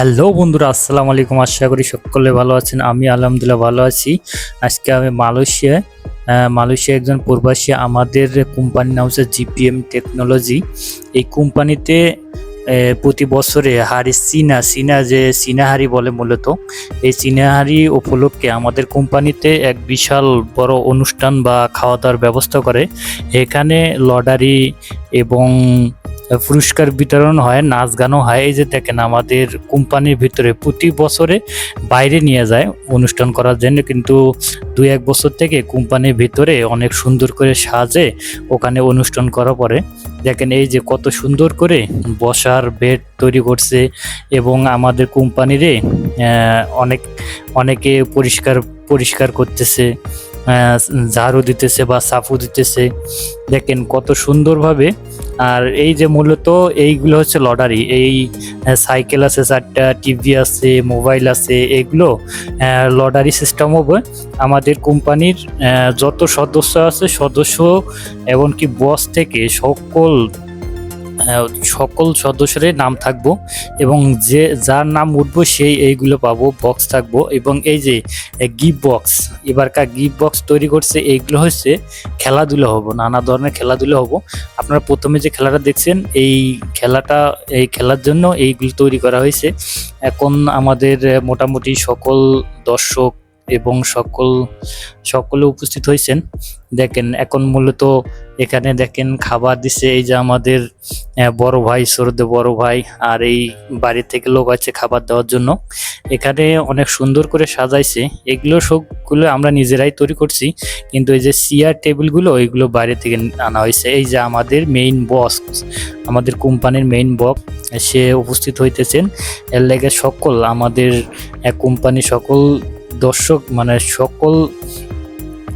Hello বন্ধুরা, আসসালামু আলাইকুম। আশা করি সকলে ভালো আছেন। আমি আলহামদুলিল্লাহ ভালো আছি। আজকে আমি মালয়েশিয়ায় মালয়েশিয়া একজন প্রবাসী। আমাদের কোম্পানির নাম হচ্ছে জিপিএম টেকনোলজি। এই কোম্পানিতে প্রতি বছরে হাড়ি চীনা চীনা যে চীনা হাড়ি বলে মূলত, এই চীনা হাড়ি উপলক্ষে আমাদের কোম্পানিতে এক বিশাল বড় অনুষ্ঠান বা খাওয়া দাওয়ার ব্যবস্থা করে। এখানে লটারি এবং পুরস্কার বিতরণ হয়, নাচ গানও হয়। এই যে দেখেন আমাদের কোম্পানির ভিতরে প্রতি বছরে বাইরে নিয়ে যায় অনুষ্ঠান করার জন্য, কিন্তু দুই এক বছর থেকে কোম্পানির ভিতরে অনেক সুন্দর করে সাজে ওখানে অনুষ্ঠান করা পরে দেখেন এই যে কত সুন্দর করে বসার বেড তৈরি করছে এবং আমাদের কোম্পানিরে অনেক, অনেকে পরিষ্কার পরিষ্কার করতেছে। ঝাড়ু দিতেছে বা সাফু দিতেছে। দেখেন কত সুন্দরভাবে। আর এই যে মূলত এইগুলো হচ্ছে লটারি। এই সাইকেল আছে, চারটা, টিভি আছে, মোবাইল আছে, এগুলো লটারি সিস্টেম হবে। আমাদের কোম্পানির যত সদস্য আছে, সদস্য এমনকি বস থেকে সকল সকল সদস্যের নাম থাকব এবং যে, যার নাম উঠবো সেই এইগুলো পাবো বক্স থাকব এবং এই যে গিফট বক্স এবারকার গিফট বক্স তৈরি করছে, এইগুলো হচ্ছে খেলাধুলা হব, নানা ধরনের খেলাধুলা হব। আপনারা প্রথমে যে খেলাটা দেখছেন, এই খেলাটা, এই খেলার জন্য এইগুলো তৈরি করা হয়েছে। এখন আমাদের মোটামুটি সকল দর্শক এবং সকল, সকলে উপস্থিত হয়েছেন। দেখেন, এখন মূলত এখানে দেখেন খাবার দিছে এই যে আমাদের বড় ভাই, সরদে বড় ভাই আর এই বাড়ি থেকে লোক আছে খাবার দেওয়ার জন্য। এখানে অনেক সুন্দর করে সাজাইছে। এগুলো সবগুলো আমরা নিজেরাই তৈরি করছি, কিন্তু এই যে চেয়ার, টেবিলগুলো এইগুলো বাইরে থেকে আনা হয়েছে। এই যে আমাদের মেইন বস আমাদের কোম্পানির মেইন বক সে উপস্থিত হইতেছেন। এর লেগে সকল আমাদের কোম্পানি সকল দর্শক মানে সকল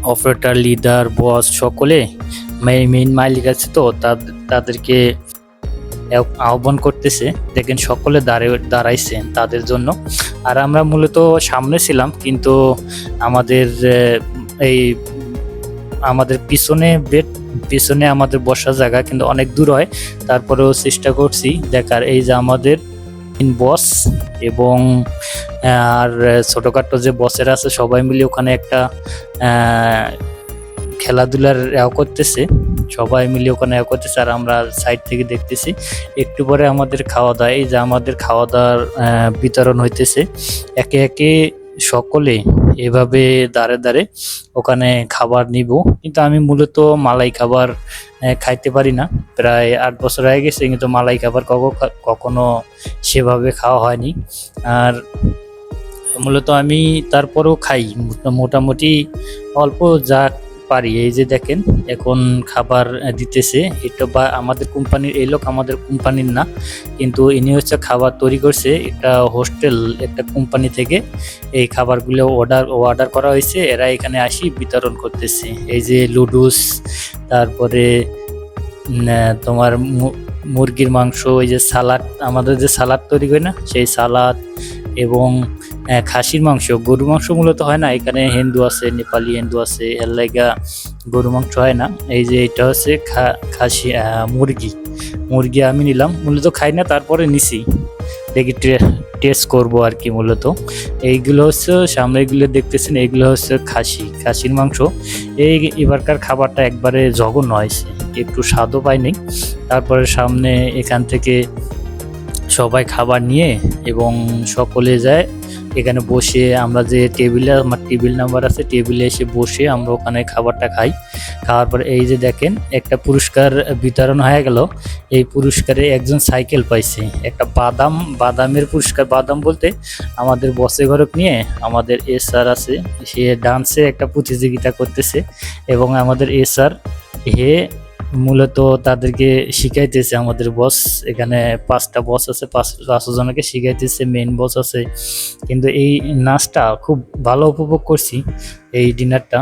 অপারেটার লিডার বস সকলে মেইন মালিক আছে তো, তাদ- তাদেরকে আহ্বান করতেছে। দেখেন সকলে দাঁড়িয়ে দাঁড়াইছে তাদের জন্য। আর আমরা মূলত সামনে ছিলাম, কিন্তু আমাদের এই আমাদের পিছনে বেড পিছনে আমাদের বসার জায়গা কিন্তু অনেক দূর হয়। তারপরেও চেষ্টা করছি দেখার। এই যে আমাদের বস এবং আর ছোটোখাটো যে বসের আছে, সবাই মিলে ওখানে একটা খেলাধুলার এও করতেছে। সবাই মিলে ওখানে এও করতেছে আর আমরা সাইড থেকে দেখতেছি। একটু পরে আমাদের খাওয়া দাওয়া, এই যে আমাদের খাওয়া দাওয়ার বিতরণ হইতেছে। একে একে সকলে এভাবে দাঁড়ে দাঁড়ে ওখানে খাবার নিব। কিন্তু আমি মূলত মালাই খাবার খাইতে পারি না। প্রায় আট বছর হয়ে গেছে, কিন্তু মালাই খাবার কখনো সেভাবে খাওয়া হয়নি। আর মূলত আমি তারপরেও খাই। মোটামুটি অল্প যা পারি। এই যে দেখেন, এখন খাবার দিতেছে। এটা বা আমাদের কোম্পানির, এই লোক আমাদের কোম্পানির না, কিন্তু ইনি হচ্ছে খাবার তৈরি করছে একটা হোস্টেল, একটা কোম্পানি থেকে। এই খাবারগুলো অর্ডার অর্ডার করা হয়েছে। এরা এখানে আসি বিতরণ করতেছে। এই যে লুডুস, তারপরে তোমার মুরগির মাংস, ওই যে সালাদ, আমাদের যে সালাদ তৈরি করি না, সেই সালাদ এবং খাসির মাংস। গরু মাংস মূলত হয় না, এখানে হিন্দু আছে, নেপালি হিন্দু আছে, এর লাইগা গরু মাংস হয় না। এই যে এটা হচ্ছে খাসি মুরগি। মুরগি আমি নিলাম, মূলত খাই না, তারপরে নিছি। দেখি টেস্ট করব আর কি মূলত। এইগুলো হচ্ছে, সামনে এগুলো দেখতেছেন, এইগুলো হচ্ছে খাসি, খাসির মাংস। এই এবারকার খাবারটা একবারে জঘন্য হয়েছে, একটু স্বাদও পাইনি। তারপরে সামনে এখান থেকে সবাই খাবার নিয়ে এবং সকলে যায়। এখানে বসে আমরা যে টেবিলে আমার টেবিল নাম্বার আছে টেবিলে এসে বসে আমরা ওখানে খাবারটা খাই। খাওয়ার পরে এই যে দেখেন, একটা পুরস্কার বিতরণ হয়ে গেল। এই পুরস্কারে একজন সাইকেল পাইছে। একটা বাদাম, বাদামের পুরস্কার, বাদাম বলতে আমাদের বসে ঘরক নিয়ে আমাদের এস স্যার আছে। সে ডান্সে একটা প্রতিযোগিতা করতেছে এবং আমাদের এস স্যার হে মূলত তাদেরকে শিখাইতেছে আমাদের বস এখানে পাঁচটা বস আছে, পাঁচ জনকে শিখাইতেছে মেন বস আছে। কিন্তু এই নাচটা খুব ভালো উপভোগ করছি, এই ডিনারটা